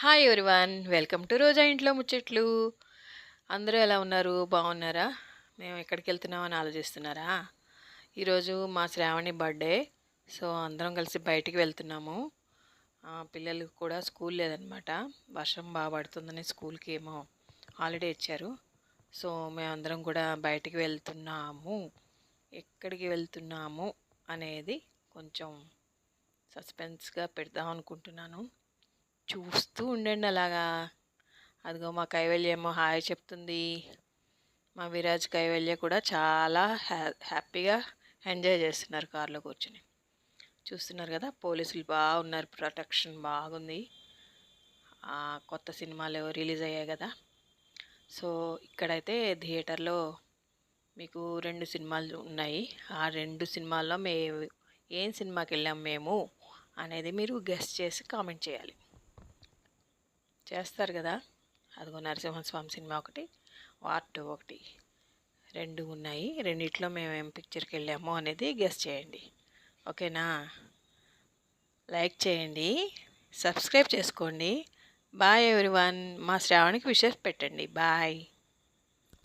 Hi everyone welcome to Roja ఇంట్లో ముచ్చట్లు అందరూ ఎలా ఉన్నారు? బాగున్నారా? మేము ఎక్కడికి వెళ్తున్నామని ఆలోచిస్తున్నారా? ఈరోజు మా శ్రావణి బర్త్డే సో అందరం కలిసి బయటికి వెళ్తున్నాము. పిల్లలకు కూడా స్కూల్ లేదనమాట వర్షం బాగా పడుతుందని స్కూల్కి ఏమో హాలిడే ఇచ్చారు. సో మేమందరం కూడా బయటికి వెళ్తున్నాము. ఎక్కడికి వెళ్తున్నాము అనేది కొంచెం సస్పెన్స్గా పెడదాం అనుకుంటున్నాను. చూస్తూ ఉండండి అలాగా. అదిగో మా కైవల్యమో హాయ్ చెప్తుంది. మా విరాజ్ కైవల్య కూడా చాలా హ్యా హ్యాపీగా ఎంజాయ్ చేస్తున్నారు కారులో కూర్చుని. చూస్తున్నారు కదా పోలీసులు బాగున్నారు ప్రొటెక్షన్ బాగుంది. ఆ, కొత్త సినిమాలు రిలీజ్ అయ్యాయి కదా. సో ఇక్కడైతే థియేటర్లో మీకు రెండు సినిమాలు ఉన్నాయి. ఆ రెండు సినిమాల్లో మే ఏం సినిమాకి వెళ్ళాం మేము అనేది మీరు గెస్ట్ చేసి కామెంట్ చేయాలి. చేస్తారు కదా. అదిగో నరసింహస్వామి సినిమా ఒకటి వార్ట్ ఒకటి. రెండు ఉన్నాయి. రెండిట్లో మేము ఏం పిక్చర్కి వెళ్ళాము అనేది గెస్ట్ చేయండి. ఓకేనా? లైక్ చేయండి. సబ్స్క్రైబ్ చేసుకోండి. Bye everyone. మా శ్రావణికి విషెస్ పెట్టండి. బాయ్.